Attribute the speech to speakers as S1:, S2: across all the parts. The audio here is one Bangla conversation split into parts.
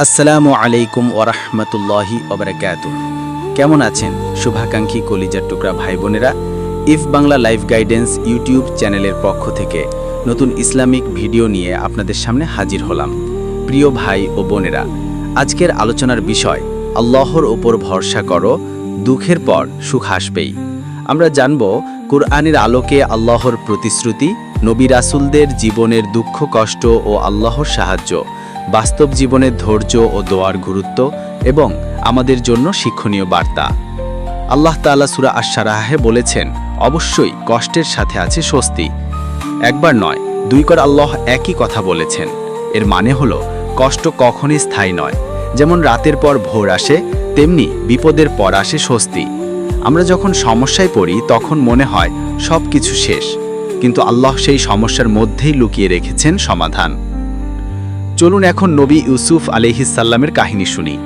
S1: আসসালামু আলাইকুম ওরহমতুল্লাহি ওবরাকাত কেমন আছেন? শুভাকাঙ্ক্ষী কলিজার টুকরা ভাই বোনেরা if Bangla life guidance YouTube চ্যানেলের পক্ষ থেকে নতুন ইসলামিক ভিডিও নিয়ে আপনাদের সামনে হাজির হলাম। প্রিয় ভাই ও বোনেরা, আজকের আলোচনার বিষয়, আল্লাহর ওপর ভরসা করো, দুঃখের পর সুখ আসবেই। আমরা জানব, কুরআনের আলোকে আল্লাহর প্রতিশ্রুতি, নবী রাসুলদের জীবনের দুঃখ, কষ্ট ও আল্লাহর সাহায্য বাস্তব জীবনের ধৈর্য ও দোয়ার গুরুত্ব এবং আমাদের জন্য শিক্ষণীয় বার্তা। আল্লাহ তাআলা সুরা আশারাহে বলেছেন, অবশ্যই কষ্টের সাথে আছে স্বস্তি। একবার নয়, দুই কর আল্লাহ একই কথা বলেছেন। এর মানে হলো, কষ্ট কখনই স্থায়ী নয়। যেমন রাতের পর ভোর আসে, তেমনি বিপদের পর আসে স্বস্তি। আমরা যখন সমস্যায় পড়ি, তখন মনে হয় সব কিছু শেষ। কিন্তু আল্লাহ সেই সমস্যার মধ্যেই লুকিয়ে রেখেছেন সমাধান। চলুন এখন নবী ইউসুফ আলিহিসাল্লামের কাহিনী শুনি।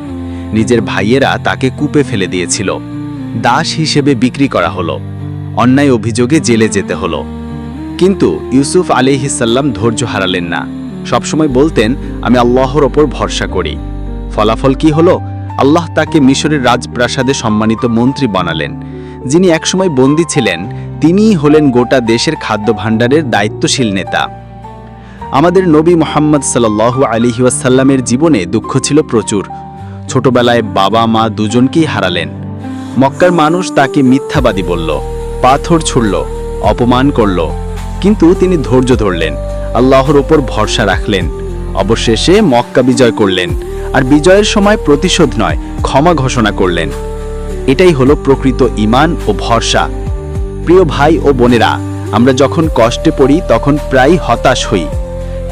S1: নিজের ভাইয়েরা তাকে কূপে ফেলে দিয়েছিল। দাস হিসেবে বিক্রি করা হলো। অন্যায় অভিযোগে জেলে যেতে হলো। কিন্তু ইউসুফ আলিহিসাল্লাম ধৈর্য হারালেন না। সবসময় বলতেন, আমি আল্লাহর ওপর ভরসা করি। ফলাফল কি হলো? আল্লাহ তাকে মিশরের রাজপ্রাসাদে সম্মানিত মন্ত্রী বানালেন। যিনি একসময় বন্দী ছিলেন, তিনিই হলেন গোটা দেশের খাদ্য ভাণ্ডারের দায়িত্বশীল নেতা। আমাদের নবী মোহাম্মদ সাল্লাল্লাহু আলিহি ওয়াসাল্লামের জীবনে দুঃখ ছিল প্রচুর। ছোটবেলায় বাবা, মা দুজনকেই হারালেন। মক্কার মানুষ তাকে মিথ্যাবাদী বলল, পাথর ছুড়ল, অপমান করল। কিন্তু তিনি ধৈর্য ধরলেন, আল্লাহর ওপর ভরসা রাখলেন। অবশেষে মক্কা বিজয় করলেন আর বিজয়ের সময় প্রতিশোধ নয়, ক্ষমা ঘোষণা করলেন। এটাই হলো প্রকৃত ঈমান ও ভরসা। প্রিয় ভাই ও বোনেরা, আমরা যখন কষ্টে পড়ি তখন প্রায় হতাশ হই।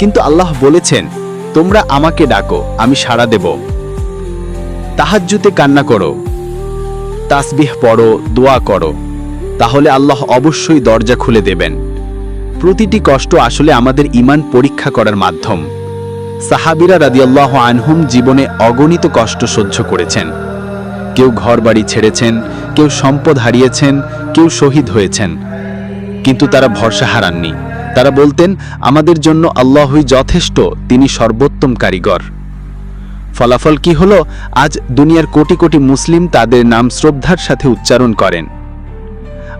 S1: কিন্তু আল্লাহ বলেছেন, তোমরা আমাকে ডাকো, আমি সাড়া দেব। তাহাজ্জুতে কান্না করো, তাসবিহ পড়ো, দোয়া করো, তাহলে আল্লাহ অবশ্যই দরজা খুলে দেবেন। প্রতিটি কষ্ট আসলে আমাদের ইমান পরীক্ষা করার মাধ্যম। সাহাবিরা রাদিয়াল্লাহ আনহুম জীবনে অগণিত কষ্ট সহ্য করেছেন। কেউ ঘরবাড়ি ছেড়েছেন, কেউ সম্পদ হারিয়েছেন, কেউ শহীদ হয়েছেন, কিন্তু তারা ভরসা হারাননি। তারা বলতেন, আমাদের জন্য আল্লাহই যথেষ্ট, তিনি সর্বোত্তম কারিগর। ফলাফল কি হল? আজ দুনিয়ার কোটি কোটি মুসলিম তাদের নাম শ্রদ্ধার সাথে উচ্চারণ করেন।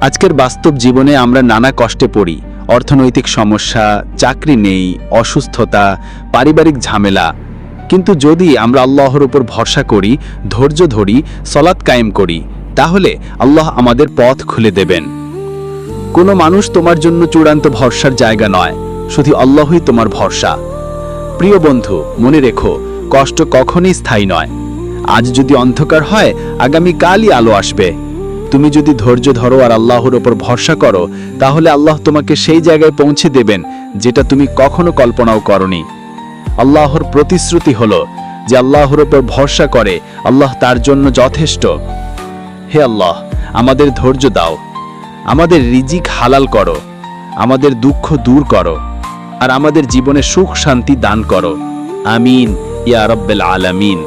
S1: আজকের বাস্তব জীবনে আমরা নানা কষ্টে পড়ি। অর্থনৈতিক সমস্যা, চাকরি নেই, অসুস্থতা, পারিবারিক ঝামেলা। কিন্তু যদি আমরা আল্লাহর উপর ভরসা করি, ধৈর্য ধরি, সলাৎ কায়েম করি, তাহলে আল্লাহ আমাদের পথ খুলে দেবেন। কোনো মানুষ তোমার জন্য চূড়ান্ত ভরসার জায়গা নয়, শুধু আল্লাহই তোমার ভরসা। প্রিয় বন্ধু, মনে রেখো, কষ্ট কখনই স্থায়ী নয়। আজ যদি অন্ধকার হয়, আগামী কালই আলো আসবে। তুমি যদি ধৈর্য ধরো আর আল্লাহর ওপর ভরসা করো, তাহলে আল্লাহ তোমাকে সেই জায়গায় পৌঁছে দেবেন, যেটা তুমি কখনো কল্পনাও করনি। আল্লাহর প্রতিশ্রুতি হলো যে আল্লাহর ওপর ভরসা করে, আল্লাহ তার জন্য যথেষ্ট। হে আল্লাহ, আমাদের ধৈর্য দাও। আমাদের রিজিক হালাল করো, আমাদের দুঃখ দূর করো, আর আমাদের জীবনে সুখ শান্তি দান করো। আমিন, ইয়া রব্বেল আলামিন।